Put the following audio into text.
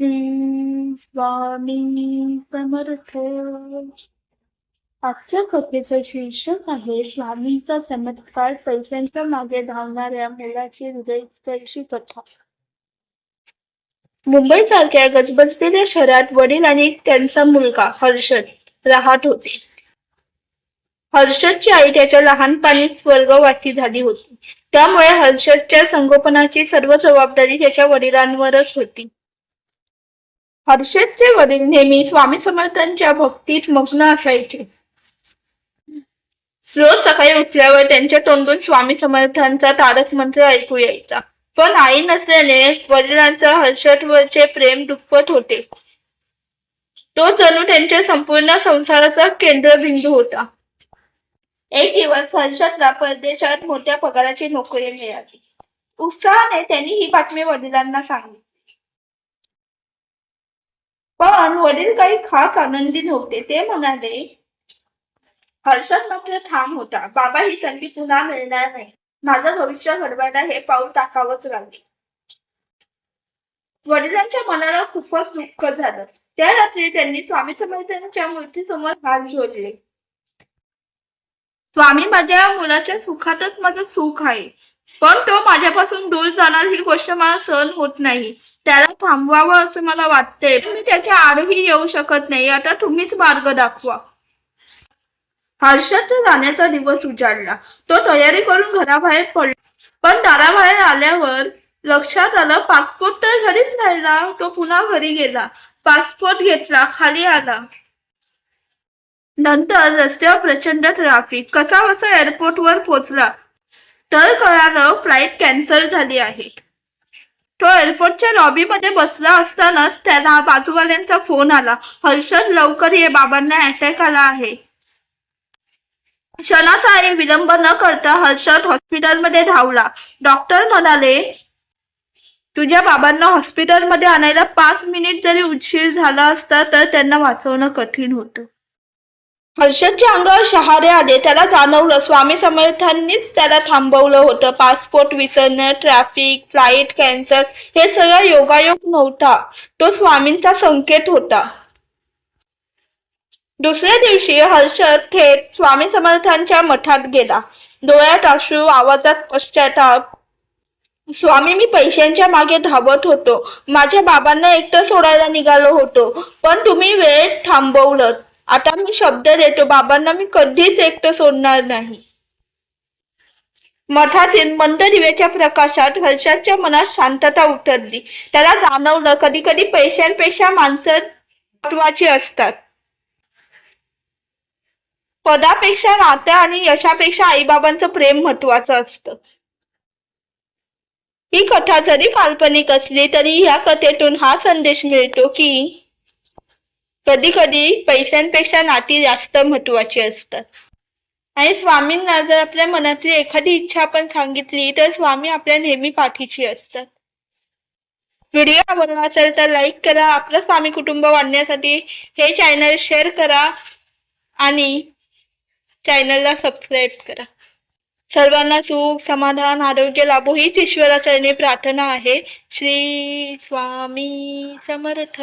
स्वामी समर्थ. आजच्या कथेचं शीर्षक आहे स्वामींचा चमत्कार पैशांच्या मागे धावणाऱ्या मुलाची हृदयस्पर्शी कथा. मुंबई सारख्या गजबजलेल्या शहरात वडील आणि त्यांचा मुलगा हर्षद राहत होते. हर्षदची आई त्याच्या लहानपणी स्वर्गवासी झाली होती. त्यामुळे हर्षदच्या संगोपनाची सर्व जबाबदारी त्याच्या वडिलांवरच होती. हर्षदचे वडील नेहमी स्वामी समर्थांच्या भक्तीत मग्न असायचे. रोज सकाळी उठल्यावर त्यांच्या तोंडून स्वामी समर्थांचा तारक मंत्र ऐकू यायचा. पण आई नसल्याने वडिलांचा हर्षदवरचे प्रेम दुप्पट होते. तो जणू त्यांच्या संपूर्ण संसाराचा केंद्रबिंदू होता. एक दिवस हर्षदला परदेशात मोठ्या पगाराची नोकरी मिळाली. उत्साहाने त्यांनी ही बातमी वडिलांना सांगली पण वडील काही खास आनंदी नव्हते. ते म्हणाले हर्षद मात्र ठाम होता. बाबा ही संधी पुन्हा मिळणार नाही. माझं भविष्य घडवायला हे पाऊल टाकावंच लागले. वडिलांच्या मनाला खूपच दुःख झालं. त्या रात्री त्यांनी स्वामी समर्थांच्या मूर्तीसमोर हात जोडले. स्वामी माझ्या मुलाच्या सुखातच माझं सुख आहे. पण तो माझ्यापासून दूर जाणार ही गोष्ट मला सहन होत नाही. त्याला थांबवावं असं मला वाटतंय. मी त्याच्या आडही येऊ शकत नाही. आता तुम्हीच मार्ग दाखवा. हर्षदचा जाण्याचा दिवस उजाडला. तो तयारी करून घराबाहेर पडला. पण दाराबाहेर आल्यावर लक्षात आलं पासपोर्ट तर घरीच राहिला तो पुन्हा घरी गेला. पासपोर्ट घेतला खाली आला. नंतर रस्त्यावर प्रचंड ट्राफिक कसा बसा एअरपोर्ट वर टळकळानं तर कळालं फ्लाईट कॅन्सल झाली आहे. तो एअरपोर्टच्या लॉबी मध्ये बसला असतानाच त्याला बाजूवाल्यांचा फोन आला. हर्षद लवकर ये बाबांना अटॅक आला आहे. क्षणाचाही विलंब न करता हर्षद हॉस्पिटलमध्ये धावला. डॉक्टर म्हणाले तुझ्या बाबांना हॉस्पिटलमध्ये आणायला पाच मिनिट जरी उशीर झाला असता तर त्यांना वाचवणं कठीण होतं. हर्षदच्या अंगावर शहारे आले. त्याला जाणवलं स्वामी समर्थांनीच त्याला थांबवलं होतं. पासपोर्ट विसरणं ट्रॅफिक फ्लाईट कॅन्सल हे सगळं योगायोग नव्हता. तो स्वामींचा संकेत होता. दुसऱ्या दिवशी हर्षद थेट स्वामी समर्थांच्या मठात गेला. डोळ्यात अश्रू आवाजात पश्चाताप. स्वामी मी पैशांच्या मागे धावत होतो. माझ्या बाबांना एकटं सोडायला निघालो होतो. पण तुम्ही वेळ थांबवलं आता मी शब्द देतो बाबांना मी कधीच एकटं सोडणार नाही. मठातील मंद दिव्याच्या प्रकाशात हर्षाच्या मनात शांतता उतरली. त्याला जाणवलं कधी कधी पैशांपेक्षा माणसं महत्वाची असतात. पदापेक्षा नात्या आणि यशापेक्षा आईबाबांचं प्रेम महत्वाचं असतं. ही कथा जरी काल्पनिक असली तरी ह्या कथेतून हा संदेश मिळतो की कधी कधी पैशांपेक्षा नाती जास्त महत्वाची असतात. आणि स्वामींना जर आपल्या मनातली एखादी इच्छा आपण सांगितली तर स्वामी आपल्या नेहमी पाठीची असतात. व्हिडिओ आवडला असेल तर लाईक करा आपलं स्वामी कुटुंब वाढण्यासाठी हे चॅनल शेअर करा आणि चॅनलला सबस्क्राईब करा. सर्वांना सुख समाधान आरोग्य लाभो हीच ईश्वराचरणी प्रार्थना आहे. श्री स्वामी समर्थ.